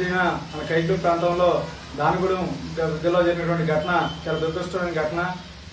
జరిగిన మన కైకూరు ప్రాంతంలో దానిగూడెం జిల్లా జరిగినటువంటి ఘటన చాలా దురదృష్టమైన ఘటన.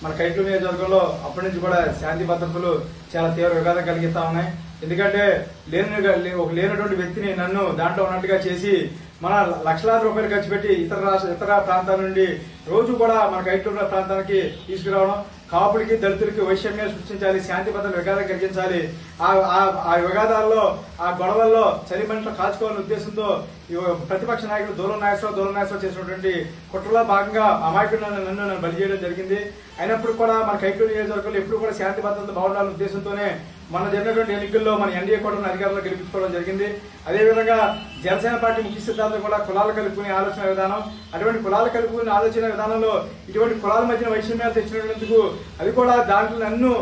మన కైకూరు నియోజకవర్గంలో అప్పటి నుంచి కూడా శాంతి భద్రతలు చాలా తీవ్ర విఘాతం కలిగిస్తా ఉన్నాయి. ఎందుకంటే లేని ఒక లేనటువంటి వ్యక్తిని నన్ను దాంట్లో ఉన్నట్టుగా చేసి మన లక్షలాది రూపాయలు ఖర్చు పెట్టి ఇతర రాష్ట్ర ఇతర ప్రాంతాల నుండి రోజు కూడా మన కైకూరు ప్రాంతానికి తీసుకురావడం కాపులకి దళితులకి వైషమ్యాలు సృష్టించాలి శాంతి భద్రత విఘాతం కలిగించాలి. ఆ ఆ- ఆ విఘాతాల్లో ఆ గొడవల్లో చలిమంటలు కాల్చుకోవాలనే ఉద్దేశంతో ఈ ప్రతిపక్ష నాయకుడు దూరం నాయకులు దూరం నాయకులు చేసినటువంటి కుట్రలో భాగంగా అమాయకుడు నన్ను నన్ను నన్ను బలి చేయడం జరిగింది. అయినప్పుడు కూడా మన కైటూరు నియోజకవర్గంలో ఎప్పుడు కూడా శాంతి భద్రత బాగుండాలనే ఉద్దేశంతోనే మన జరిగినటువంటి ఎన్నికల్లో మన ఎన్డీఏ కూడా అధికారంలో గెలిపించుకోవడం జరిగింది. అదేవిధంగా జనసేన పార్టీ ముఖ్య సిద్ధాంతం కూడా కులాలు కలుపుకునే ఆలోచన విధానం. అటువంటి కులాలు కలుపుకునే ఆలోచన విధానంలో ఇటువంటి కులాల మధ్యన వైషమ్యాలు తెచ్చినందుకు అది కూడా దాంట్లో నన్ను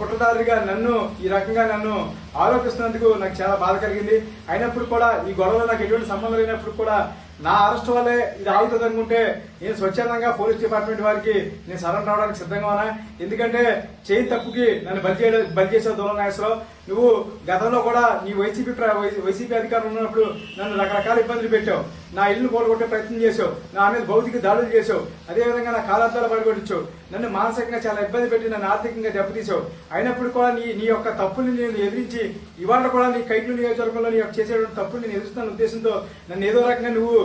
కుట్రదారుడిగా నన్ను ఈ రకంగా నన్ను ఆరోపిస్తున్నందుకు నాకు చాలా బాధ కలిగింది. అయినప్పుడు కూడా ఈ గొడవలో నాకు ఎటువంటి సంబంధం లేనప్పుడు కూడా నా అరెస్ట్ వల్లే ఇది ఆగుతుంది అనుకుంటే నేను స్వచ్ఛందంగా పోలీస్ డిపార్ట్మెంట్ వారికి నేను సరెండర్ అవడానికి సిద్ధంగా ఉన్నా. ఎందుకంటే చేయి తప్పుకి నన్ను బలి చేయడం బలి చేసావు దూరం నాగేశ్వరరావు నువ్వు గతంలో కూడా నీ వైసీపీ వైసీపీ అధికారులు ఉన్నప్పుడు నన్ను రకరకాల ఇబ్బందులు పెట్టావు. నా ఇల్లు పోలగొట్టే ప్రయత్నం చేసావు నా మీద భౌతిక దాడులు చేసావు అదేవిధంగా నా కాలార్థాలు పడగొట్టించావు. నన్ను మానసికంగా చాలా ఇబ్బంది పెట్టి నన్ను ఆర్థికంగా దెబ్బతీసావు అయినప్పుడు కూడా నీ నీ యొక్క తప్పుని నేను ఎదిరించి ఇవాళ కూడా నీ కైట్లు నియోజకవర్గంలో నీ యొక్క చేసేటువంటి తప్పుని నేను ఎదురుస్తున్న ఉద్దేశంతో నన్ను ఏదో రకంగా నువ్వు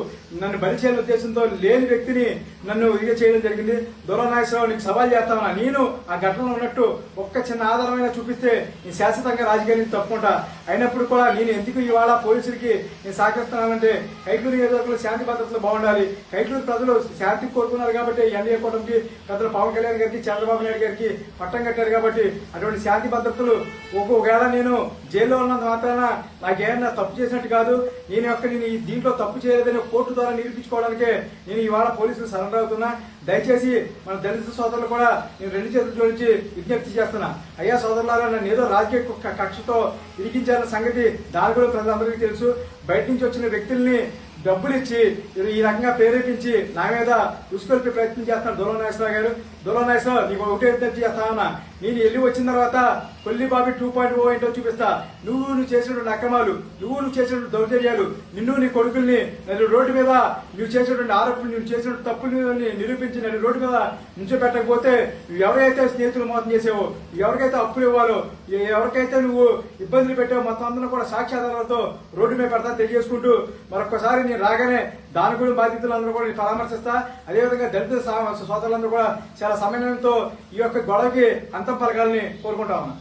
నన్ను బలి చేయాలని ఉద్దేశంతో లేని వ్యక్తిని నన్ను ఇది చేయడం జరిగింది. దూరం నీకు సవాల్ చేస్తామన్నా నేను ఆ ఘటనలో ఉన్నట్టు ఒక్క చిన్న ఆధారమైన చూపిస్తే నేను శాశ్వతంగా రాజకీయాన్ని తప్పుకుంటా. అయినప్పుడు కూడా నేను ఎందుకు ఇవాళ పోలీసులకి నేను సహకరిస్తున్నానంటే కైట్లూరు నియోజకవర్గంలో శాంతి భద్రతలు బాగుండాలి. కైట్లూరు ప్రజలు శాంతి కోరుకున్నారు కాబట్టి ఎన్డీఏ కూటమికి పెద్దలు పవన్ కళ్యాణ్ గారికి చంద్రబాబు నాయుడు గారికి పట్టం కట్టారు కాబట్టి అటువంటి శాంతి భద్రతలు ఒకవేళ నేను జైల్లో ఉన్నంత మాత్రాన నాకేమన్నా తప్పు చేసినట్టు కాదు. నేను యొక్క నేను దీంట్లో తప్పు చేయలేదని కోర్టు ద్వారా నిరూపించుకోవడానికే నేను ఇవాళ పోలీసులు సరెండర్ అవుతున్నా. దయచేసి మన దళిత సోదరులు కూడా నేను రెండు చేతులు జోడించి విజ్ఞప్తి చేస్తున్నా. అయ్యా సోదరులారా నన్ను ఏదో రాజకీయ కక్షతో ఇరికించాలన్న సంగతి దాని కూడా ప్రజలందరికీ తెలుసు. బయట నుంచి వచ్చిన వ్యక్తుల్ని డబ్బులు ఇచ్చి ఈ రకంగా ప్రేరేపించి నా మీద ఉసుకొల్పే ప్రయత్నం చేస్తున్నారు దూరం నాగేశ్వరరావు గారు. దూరం నీకు ఒకటే విజ్ఞప్తి చేస్తానన్నా నేను వెళ్ళి వచ్చిన తర్వాత కొల్లిబాబి టూ పాయింట్ ఓ oh ఏంటో చూపిస్తా. నువ్వు నువ్వు చేసినటువంటి అక్రమాలు నువ్వు నువ్వు చేసినటువంటి దౌర్జర్యాలు నిన్ను నీ కొడుకుల్ని నన్ను రోడ్డు మీద నువ్వు చేసినటువంటి ఆరోపణలు నువ్వు చేసినటువంటి తప్పులని నిరూపించి నన్ను రోడ్డు మీద నుంచోబెట్టకపోతే పెట్టకపోతే ఎవరైతే స్నేహితులు మోసం చేసావో ఎవరికైతే అప్పులు ఇవ్వాలో ఎవరికైతే నువ్వు ఇబ్బందులు పెట్టావో మొత్తం అందరూ కూడా సాక్ష్యాధారాలతో రోడ్డు మీద పెడతా తెలియజేసుకుంటూ మరొకసారి నేను రాగానే దాని కూడా బాధితులందరూ కూడా నేను పరామర్శిస్తా. అదేవిధంగా దళిత సోదరులందరూ కూడా చాలా సమన్వయంతో ఈ యొక్క గొడవకి అంతం పలకాలని కోరుకుంటా ఉన్నా.